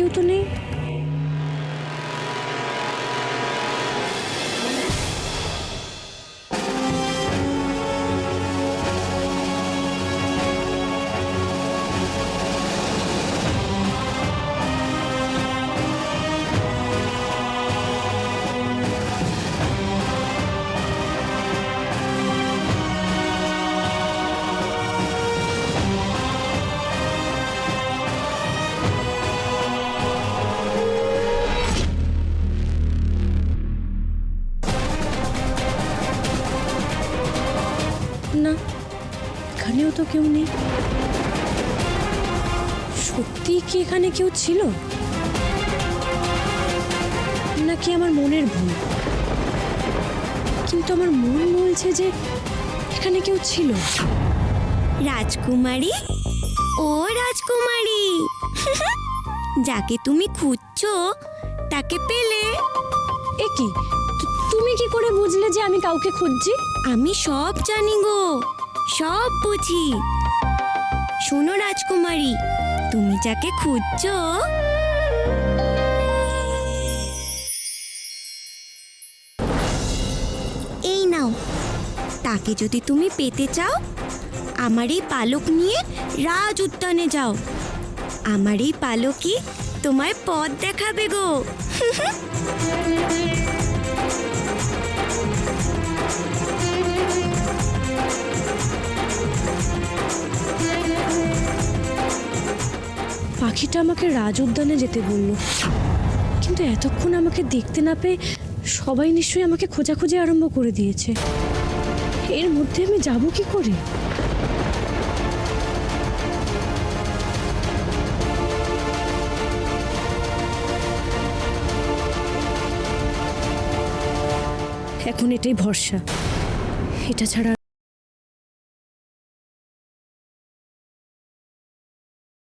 কেউ তো নেই না? এখানেও তো কেউ নেই। সত্যি কি এখানে কেউ ছিল? নাকি আমার মনের ভুল? কিন্তু আমার মন বলছে যে এখানে কেউ ছিল। রাজকুমারী? ও রাজকুমারী! যাকে তুমি খুঁজছো তাকে পেলে। এ কি? তুমি কি করে বুঝলে যে আমি কাউকে খুঁজছি? আমি সব জানি গো। সব বুঝি। শোনো রাজকুমারী, তুমি যাকে খুঁজছো এই নাও। তাকে যদি তুমি পেতে চাও, আমার এই পালক নিয়ে রাজ উদ্যানে যাও। আমার এই পালকই তোমায় পথ দেখাবে গো। পাখিটা আমাকে রাজ উদ্যানে যেতে বলল। কিন্তু এতক্ষণ আমাকে দেখতে না পেয়ে সবাই নিশ্চয়ই আমাকে খোঁজাখুঁজি আরম্ভ করে দিয়েছে। এর মধ্যে আমি যাব কি করে? এখন এটাই ভরসা। এটা ছাড়া